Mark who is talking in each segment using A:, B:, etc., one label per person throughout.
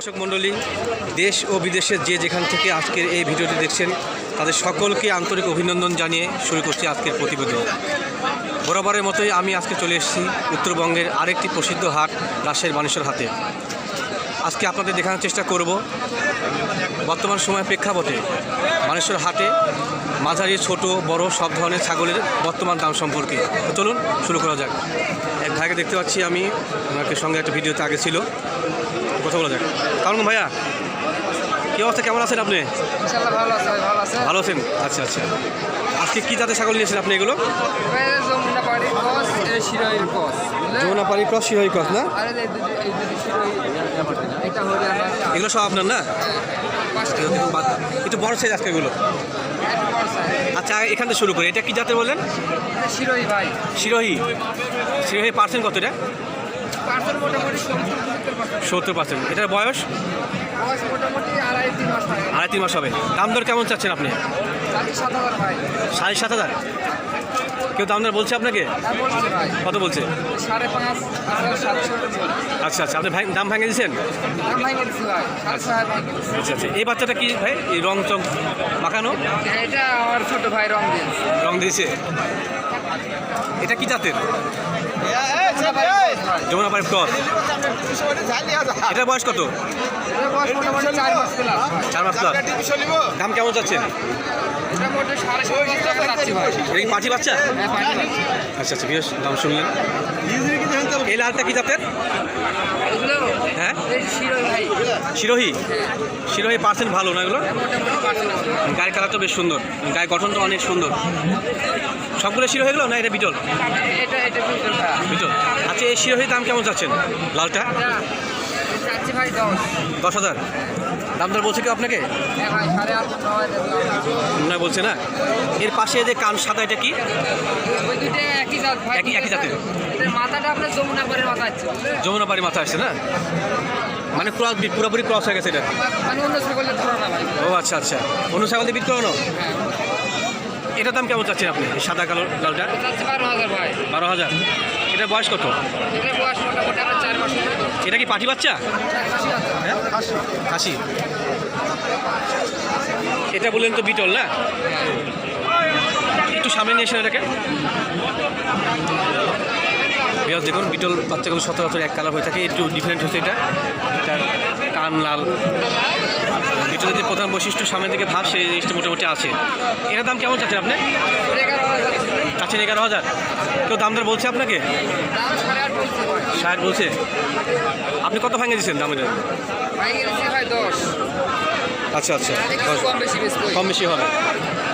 A: দর্শক মণ্ডলী, দেশ ও বিদেশের যে যেখান থেকে আজকের এই ভিডিওটি দেখছেন, তাদের সকলকে আন্তরিক অভিনন্দন জানিয়ে শুরু করছি আজকের প্রতিবেদন। বরাবরের মতোই আমি আজকে চলে এসেছি উত্তরবঙ্গের আরেকটি প্রসিদ্ধ হাট রাশের মানুষের হাতে আজকে আপনাদের দেখানোর চেষ্টা করব বর্তমান সময় প্রেক্ষাপটে। মানুষের হাটে মাঝারি ছোট বড় সব ধরনের ছাগলের বর্তমান দাম সম্পর্কে। চলুন শুরু করা যাক। এক ভাইকে দেখতে পাচ্ছি আমি ওনাকে সঙ্গে একটা ভিডিওতে আগে ছিল। কথা বলা যাক। কারণ ভাইয়া কী অবস্থা? কেমন আছেন আপনি?
B: ভালো
A: আছেন? আচ্ছা আচ্ছা। আজকে কী জাতের ছাগল নিয়েছেন আপনি এগুলো?
B: ভাই যমুনা পাড়ি কস এই শিরোইর কস বুঝলে?
A: যমুনা পাড়ি ক্রস শিরোহী ক্রস না? এগুলো সব আপনার না?
B: পাঁচটা।
A: একটু বড় সাইজ আজকে এগুলো। আচ্ছা এখান থেকে শুরু করি। এটা কি
B: এটা ভাই।
A: শিরোহী। শিরোহী পার্সেন্ট কত এটা?
B: সত্তর পার্সেন্ট
A: এটার বয়স?
B: আড়াই তিন মাস
A: হবে। দাম দর কেমন চাচ্ছেন আপনি? সাড়ে সাত হাজার? কেউ দাম দর বলছে আপনাকে? কত বলছে?
B: সাড়ে পাঁচ
A: আচ্ছা আচ্ছা। আপনি ভাই- দাম ভেঙে দিয়েছেন? আচ্ছা আচ্ছা। এই বাচ্চাটা কি ভাই? এই রং চং মাখানো?
B: এটা আমার ছোট ভাই রং দিন
A: রং দিয়েছে? এটা কি জাতের? যমুনা পাড়ি ক্রস এটার বয়স কত?
B: চার মাস
A: চার মাস প্লাস দাম কেমন চাচ্ছেন?
B: ভাই
A: এটা পাঁচি বাচ্চা?
B: হ্যাঁ মাস।
A: আচ্ছা আচ্ছা বেশ দাম শুনলেন এই লালটা কি জাতের? হ্যাঁ?
B: এই
A: শিরোহী শিরোহী? পার্সেন্ট ভালো না এগুলো? গায়ের কালারটা বেশ সুন্দর। গায়ের গঠনটা অনেক সুন্দর। সবগুলো শিরো হয়ে গেলো না এটা বিটল? বিটল আচ্ছা এই শিরোহির দাম কেমন চাচ্ছেন? লালটা?
B: দশ
A: হাজার। দাম দর বলছে কেউ আপনাকে? না বলছে না? এর পাশে যে কান সাদা এটা কি?
B: একই
A: একই- জাতের।
B: মাথাটা আপনার যমুনাপাড়ির মাথা
A: আসছে। না? মানে ক্রস পুরোপুরি ক্রস হয়ে গেছে এটা?
B: মানে
A: ও আচ্ছা আচ্ছা। অন্য ছাগল দিয়ে বিট করানো?
B: হ্যাঁ।
A: এটার দাম কেমন চাচ্ছেন আপনি সাদা কালো লালটা?
B: বারো হাজার
A: এটার বয়স কত?
B: বয়স মোটামুটি
A: এটা কি পাটি বাচ্চা? হ্যাঁ হাসি। এটা বললেন তো বিটল না? একটু সামনে নিয়ে এসেন এটাকে। বিয়াস দেখুন বিটল বাচ্চাগুলো সচরাচর এক কালার হয়ে থাকে একটু ডিফারেন্ট হচ্ছে এটা। এটার কান লাল। বিটলের যে প্রধান বৈশিষ্ট্য সামনের দিকে ভাব সেই জিনিসটা মোটামুটি আছে। এটার দাম কেমন চাচ্ছেন আপনি? চাচ্ছেন এগারো হাজার। কেউ দাম দর বলছে আপনাকে?
B: দাম
A: ষাট বলছে। আপনি কত ভাঙে দিচ্ছেন
B: ভাই দশ
A: আচ্ছা আচ্ছা।
B: কম বেশি
A: হবে।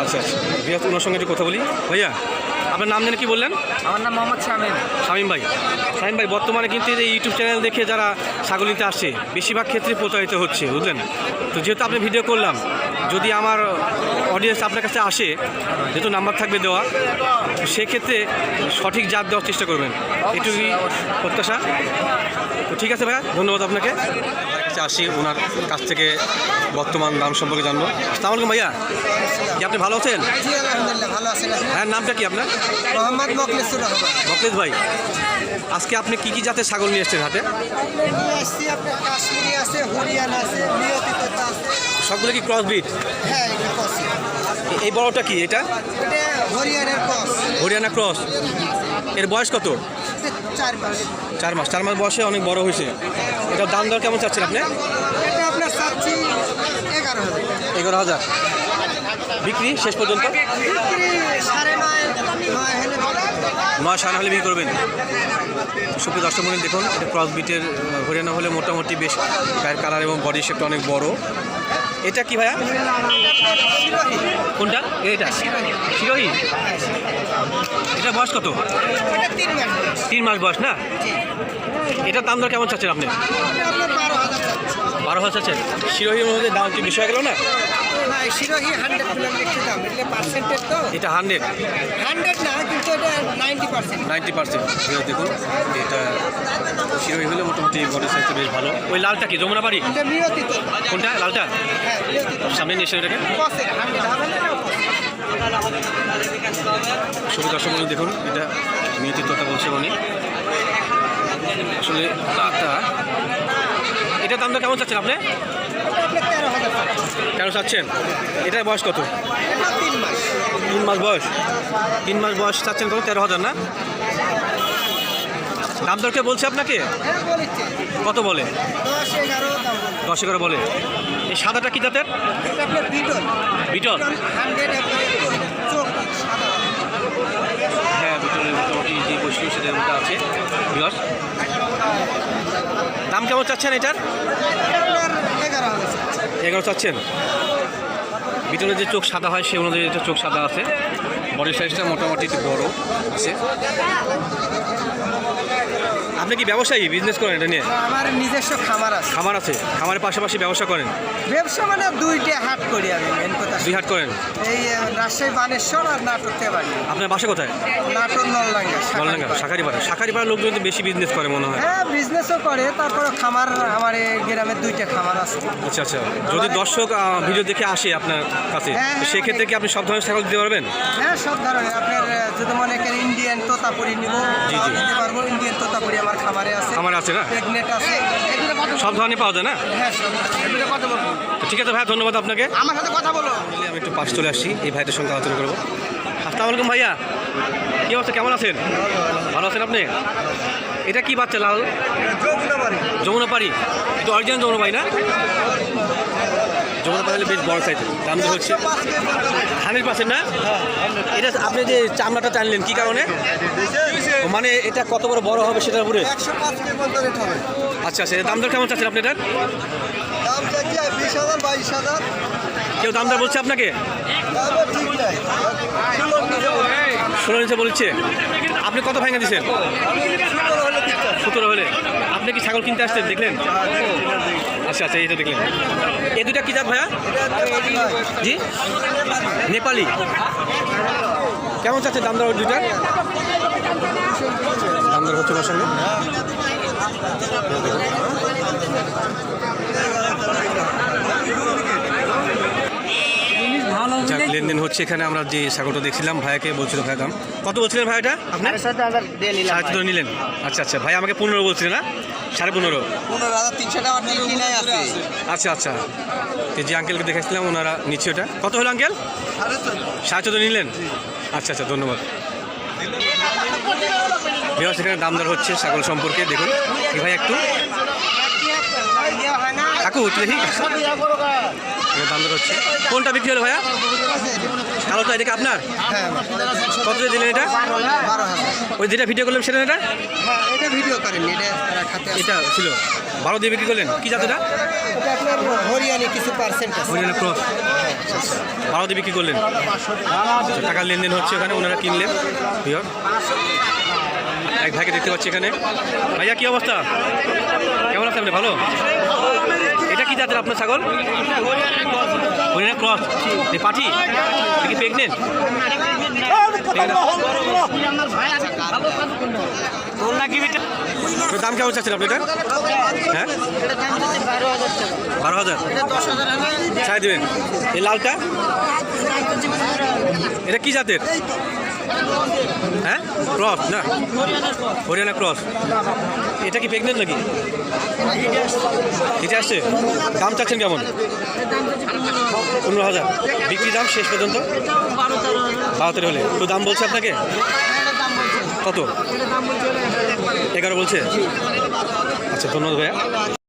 A: আচ্ছা আচ্ছা। বিয়াস ওনার সঙ্গে একটু কথা বলি। ভাইয়া আপনার নাম জানে কি বললেন?
B: আমার নাম মোহাম্মদ শামিম।
A: শামীম ভাই। শামীম ভাই বর্তমানে কিন্তু এই ইউটিউব চ্যানেল দেখে যারা ছাগল নিতে আসছে বেশিরভাগ ক্ষেত্রে প্রতারিত হচ্ছে বুঝলেন? তো যেহেতু আপনি ভিডিও করলাম যদি আমার অডিয়েন্স আপনার কাছে আসে যেহেতু নাম্বার থাকবে দেওয়া সেক্ষেত্রে সঠিক জাত দেওয়ার চেষ্টা করবেন। এটুকুই প্রত্যাশা। তো ঠিক আছে ভাইয়া ধন্যবাদ আপনাকে। কাছে আসি ওনার কাছ থেকে বর্তমান দাম সম্পর্কে জানব। আসসালামু আলাইকুম ভাইয়া। কি আপনি ভালো আছেন? হ্যাঁ নামটা কি আপনার?
C: মোহাম্মদ মকলেসুর রহমান।
A: মকলেশ ভাই আজকে আপনি কি কি জাতের ছাগল নিয়ে এসছেন হাতে
C: আছে আছে।
A: সবগুলো কি ক্রস ব্রিড
C: হ্যাঁ
A: এই বড়টা কি এটা? হরিয়ানা ক্রস এর বয়স কত?
C: চার মাস।
A: চার মাস। বয়সে অনেক বড় হয়েছে। এটার দাম দর কেমন চাচ্ছেন আপনি?
C: আপনার এগারো হাজার।
A: বিক্রি শেষ পর্যন্ত?
C: নয়
A: সাড়ে হলে বিক্রি করবেন। সুপ্রিয় দর্শক মনে দেখুন এটা ক্রস বিটের হরিয়ানা হলে মোটামুটি বেশ গায়ের কালার এবং বডি শেপটা অনেক বড়। এটা কি ভাইয়া? কোনটা? এটা শিরোহী? এটা বয়স কত?
C: তিন মাস বয়স।
A: না? এটার দাম দর কেমন চাচ্ছেন আপনি?
C: বারো হাজার
A: চাচ্ছেন শিরোহীর মধ্যে দাম কি বেশি হয়ে গেল না?
C: শিরোহি হান্ড্রেড দাম এটা তো।
A: এটা হান্ড্রেড
C: হান্ড্রেড না কিন্তু এটা নাইনটি পার্সেন্ট
A: নাইনটি পার্সেন্ট দেখুন এটা শিরোহী হলে মোটামুটি বডি সাইজটা বেশ ভালো। ওই লালটা কি যমুনা বাড়ি
C: তোতা
A: কোনটা? লালটা?
C: হ্যাঁ তোতা
A: সামনে নিয়ে এসে
C: হান্ড্রেড
A: ছবি দর্শক দেখুন এটা নিয়তিত্বতা বলছে উনি। আসলে এটার দামটা কেমন চাচ্ছেন আপনি? কেন চাচ্ছেন। এটার বয়স কত?
C: তিন মাস
A: বয়স। তিন মাস বয়স চাচ্ছেন কত? তেরো হাজার না? দাম দর কে বলছে আপনাকে? কত বলে?
C: দশ এগারো
A: বলে। এই সাদাটা কি জাতের?
C: বিটল।
A: হ্যাঁ বিটলের মোটামুটি যে বৈশিষ্ট্য সেটার মধ্যে আছে। দাম কেমন চাচ্ছেন এটার?
C: এগারো
A: চাচ্ছেন। ভিতরে যে চোখ সাদা হয় সে অনুযায়ী এটা চোখ সাদা আছে। বডি সাইজটা মোটামুটি একটু বড় আছে। আপনি কি ব্যবসায়ী? বিজনেস করেন এটা নিয়ে?
C: আমার নিজস্ব খামার আছে।
A: খামার আছে? খামারের পাশাপাশি ব্যবসা করেন?
C: ব্যবসা মানে দুইটা হাট করি আমি মেন কথা
A: দুই হাট করেন?
C: এই রাজশাহী বানেশ্বর আর নাটকতে বাড়ি
A: আপনার বাসা কোথায়?
C: নাটক নলডাঙ্গা
A: বললেন শাখারি পাড়া শাখারি পাড়ার লোকজন তো বেশি বিজনেস করে মনে হয়।
C: হ্যাঁ বিজনেসও করে তারপরে খামার আমার গ্রামের দুইটা খামার আছে।
A: আচ্ছা আচ্ছা। যদি দর্শক ভিডিও দেখে আসে আপনার কাছে
C: হ্যাঁ,
A: তো সেক্ষেত্রে কি আপনি সব ধরনের ছাগল দিতে পারবেন?
C: হ্যাঁ সব ধরনের। আপনার যদি মনে করেন ইন্ডিয়ান তোতাপুরি নিব
A: জি, জি।
C: আমার খামারে আছে।
A: আমার আছে না?
C: প্রেগনেন্ট আছে।
A: সব ধরনের পাওয়া যায় না?
C: হ্যাঁ সব
A: তো ঠিক আছে ভাই ধন্যবাদ আপনাকে।
C: আমার সাথে কথা বলো।
A: আমি একটু পাশ চলে আসছি এই ভাইদের সঙ্গে আলোচনা করব। আসসালামু আলাইকুম ভাইয়া। কি অবস্থা কেমন আছেন? ভালো আছেন আপনি? এটা কি বাচ্চা লাল? যমুনা পাড়ি এটা অরিজিনাল যমুনা পাড়ি না? যমুনা বেশ বড় সাইজের দাম তো হচ্ছে হান্ড্রেড পার্সেন্ট না? এটা আপনি যে চামড়াটা টানলেন, কি কারণে? মানে এটা কত বড় বড় হবে সেটার উপরে? আচ্ছা আচ্ছা দাম দর কেমন চাচ্ছেন আপনি এটার? কেউ দাম বলছে আপনাকে? ষোলো নিচে বলছে। আপনি কত ভাঙা দিচ্ছেন সতেরো হলে। আপনি কি ছাগল কিনতে আসছেন? দেখলেন? আচ্ছা আচ্ছা এইটা দেখলেন। এ দুটা কি জাত ভাইয়া? জি? নেপালি। কেমন চাচ্ছে দাম দর ওই দুইটার? দাম দর হচ্ছে সঙ্গে যাক লেনদেন হচ্ছে এখানে আমরা যে ছাগলটা দেখছিলাম ভাইয়াকে বলছিল ভাই দাম। কত বলছিলেন ভাই এটা আপনি সাড়ে চোদ্দ নিলেন। আচ্ছা আচ্ছা ভাই আমাকে পনেরো বলছিলেন না? সাড়ে পনেরো। আচ্ছা আচ্ছা। তো যে আঙ্কেলকে দেখেছিলাম ওনারা নিচ্ছে ওটা। কত হলো আঙ্কেল
C: সাড়ে চোদ্দ।
A: নিলেন? আচ্ছা আচ্ছা ধন্যবাদ। বিহার সেখানে দাম দর হচ্ছে ছাগল সম্পর্কে দেখুন। ভাই একটু? কাকু দেখি। দাম হচ্ছে। কোনটা বিক্রি হলো ভাইয়া? কালোটা এটা আপনার? কত দিলেন এটা? ওই যেটা ভিডিও করলাম সেটা এটা?
C: এটা ভিডিও করেননি এটা
A: ছিল। বারো দিয়ে বিক্রি করলেন? কি জাত এটা
C: এটা আপনার হরিয়ানি
A: ক্রস। বারো দিয়ে বিক্রি করলেন। আচ্ছা, টাকার লেনদেন হচ্ছে ওখানে ওনারা কিনলেন। এক ভাইকে দেখতে পাচ্ছি এখানে। ভাইয়া কি অবস্থা? কেমন আছে আপনি? ভালো? কি জাতের আপনার ছাগল? হরিয়ানা ক্রস। পাঠি? কি প্রেগনেন্ট দাম কেমন চাচ্ছেন আপনি এটা? হ্যাঁ? বারো হাজার। ছাই দেবেন। এই লালটা? এটা কি জাতের? হ্যাঁ? ক্রস না। হরিয়ানা ক্রস এটা কি প্রেগনেন্ট নাকি? এটা আসছে? দাম চাচ্ছেন কেমন? পনেরো হাজার। বিক্রি দাম শেষ পর্যন্ত? বারো তেরো হলে। তো দাম বলছে আপনাকে? কত? এগারো বলছে? আচ্ছা ধন্যবাদ ভাইয়া।